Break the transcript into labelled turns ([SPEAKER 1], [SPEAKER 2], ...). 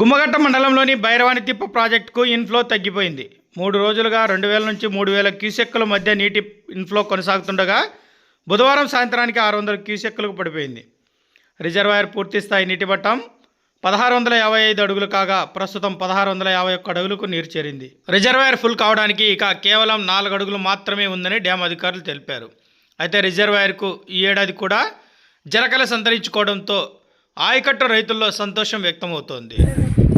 [SPEAKER 1] గుమ్మగట్ట మండలంలోని భైరవాణి తిప్ప ప్రాజెక్టుకు ఇన్ఫ్లో తగ్గిపోయింది. మూడు రోజులుగా రెండు వేల నుంచి మూడు వేల క్యూసెక్కుల మధ్య నీటి ఇన్ఫ్లో కొనసాగుతుండగా బుధవారం సాయంత్రానికి ఆరు వందల క్యూసెక్కులకు పడిపోయింది. రిజర్వాయర్ పూర్తి స్థాయి నీటి మట్టం పదహారు వందల యాభై ఐదు అడుగులు కాగా ప్రస్తుతం పదహారు వందల యాభై ఒక్క అడుగులకు నీరు చేరింది. రిజర్వాయర్ ఫుల్ కావడానికి ఇక కేవలం నాలుగు అడుగులు మాత్రమే ఉందని డ్యామ్ అధికారులు తెలిపారు. అయితే రిజర్వాయర్కు ఈ ఏడాది కూడా జలకల సంతరించుకోవడంతో ఆయకట్టు రైతుల్లో సంతోషం వ్యక్తమవుతోంది.